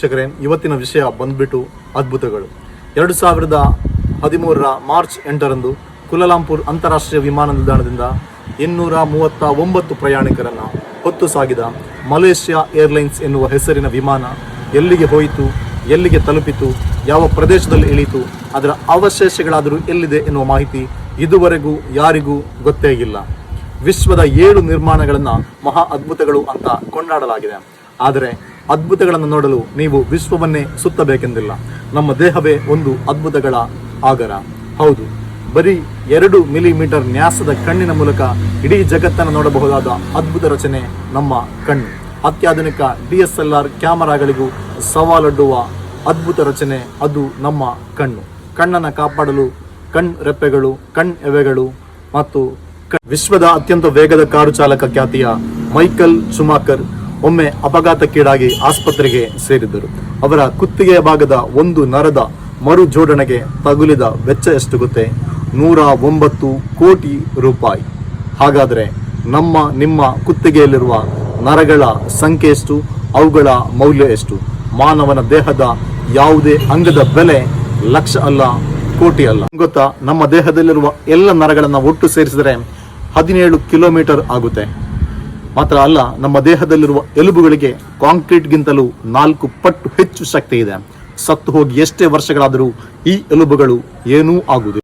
ವೀಕ್ಷಕರೇ, ಇವತ್ತಿನ ವಿಷಯ ಬಂದ್ಬಿಟ್ಟು ಅದ್ಭುತಗಳು. ಎರಡು ಸಾವಿರದ ಹದಿಮೂರರ ಮಾರ್ಚ್ ಎಂಟರಂದು ಕುಲಲಾಂಪುರ್ ಅಂತಾರಾಷ್ಟ್ರೀಯ ವಿಮಾನ ನಿಲ್ದಾಣದಿಂದ ಇನ್ನೂರ ಮೂವತ್ತ ಒಂಬತ್ತು ಪ್ರಯಾಣಿಕರನ್ನು ಹೊತ್ತು ಸಾಗಿದ ಮಲೇಷ್ಯಾ ಏರ್ಲೈನ್ಸ್ ಎನ್ನುವ ಹೆಸರಿನ ವಿಮಾನ ಎಲ್ಲಿಗೆ ಹೋಯಿತು, ಎಲ್ಲಿಗೆ ತಲುಪಿತು, ಯಾವ ಪ್ರದೇಶದಲ್ಲಿ ಇಳಿತು ಅದರ ಅವಶೇಷಗಳಾದರೂ ಎಲ್ಲಿದೆ ಎನ್ನುವ ಮಾಹಿತಿ ಇದುವರೆಗೂ ಯಾರಿಗೂ ಗೊತ್ತೇ ಇಲ್ಲ. ವಿಶ್ವದ ಏಳು ನಿರ್ಮಾಣಗಳನ್ನು ಮಹಾ ಅದ್ಭುತಗಳು ಅಂತ ಕೊಂಡಾಡಲಾಗಿದೆ. ಆದರೆ ಅದ್ಭುತಗಳನ್ನು ನೋಡಲು ನೀವು ವಿಶ್ವವನ್ನೇ ಸುತ್ತಬೇಕೆಂದಿಲ್ಲ. ನಮ್ಮ ದೇಹವೇ ಒಂದು ಅದ್ಭುತಗಳ ಆಗರ. ಹೌದು, ಬರೀ ಎರಡು ಮಿಲಿಮೀಟರ್ ನ್ಯಾಸದ ಕಣ್ಣಿನ ಮೂಲಕ ಇಡೀ ಜಗತ್ತನ್ನು ನೋಡಬಹುದಾದ ಅದ್ಭುತ ರಚನೆ ನಮ್ಮ ಕಣ್ಣು. ಅತ್ಯಾಧುನಿಕ ಡಿ ಎಸ್ ಎಲ್ ಆರ್ ಕ್ಯಾಮರಾಗಳಿಗೂ ಸವಾಲೊಡ್ಡುವ ಅದ್ಭುತ ರಚನೆ ಅದು ನಮ್ಮ ಕಣ್ಣು. ಕಣ್ಣನ್ನು ಕಾಪಾಡಲು ಕಣ್ ರೆಪ್ಪೆಗಳು, ಕಣ್ ಎವೆಗಳು ಮತ್ತು ವಿಶ್ವದ ಅತ್ಯಂತ ವೇಗದ ಕಾರು ಚಾಲಕ ಖ್ಯಾತಿಯ ಮೈಕಲ್ ಶುಮಾಕರ್ ಒಮ್ಮೆ ಅಪಘಾತಕ್ಕೀಡಾಗಿ ಆಸ್ಪತ್ರೆಗೆ ಸೇರಿದ್ದರು. ಅವರ ಕುತ್ತಿಗೆಯ ಭಾಗದ ಒಂದು ನರದ ಮರು ಜೋಡಣೆಗೆ ತಗುಲಿದ ವೆಚ್ಚ ಎಷ್ಟು ಗೊತ್ತೆ ನೂರ ಒಂಬತ್ತು ಕೋಟಿ ರೂಪಾಯಿ. ಹಾಗಾದರೆ ನಮ್ಮ, ನಿಮ್ಮ ಕುತ್ತಿಗೆಯಲ್ಲಿರುವ ನರಗಳ ಸಂಖ್ಯೆ ಎಷ್ಟು? ಅವುಗಳ ಮೌಲ್ಯ ಎಷ್ಟು? ಮಾನವನ ದೇಹದ ಯಾವುದೇ ಅಂಗದ ಬೆಲೆ ಲಕ್ಷ ಅಲ್ಲ, ಕೋಟಿ ಅಲ್ಲ. ಗೊತ್ತಾ? ನಮ್ಮ ದೇಹದಲ್ಲಿರುವ ಎಲ್ಲ ನರಗಳನ್ನು ಒಟ್ಟು ಸೇರಿಸಿದರೆ ಹದಿನೇಳು ಕಿಲೋಮೀಟರ್ ಆಗುತ್ತೆ. ಮಾತ್ರ ಅಲ್ಲ, ನಮ್ಮ ದೇಹದಲ್ಲಿರುವ ಎಲುಬುಗಳಿಗೆ ಕಾಂಕ್ರೀಟ್ಗಿಂತಲೂ ನಾಲ್ಕು ಪಟ್ಟು ಹೆಚ್ಚು ಶಕ್ತಿ ಇದೆ. ಸತ್ತು ಹೋಗಿ ಎಷ್ಟೇ ವರ್ಷಗಳಾದರೂ ಈ ಎಲುಬುಗಳು ಏನೂ ಆಗುವುದಿಲ್ಲ.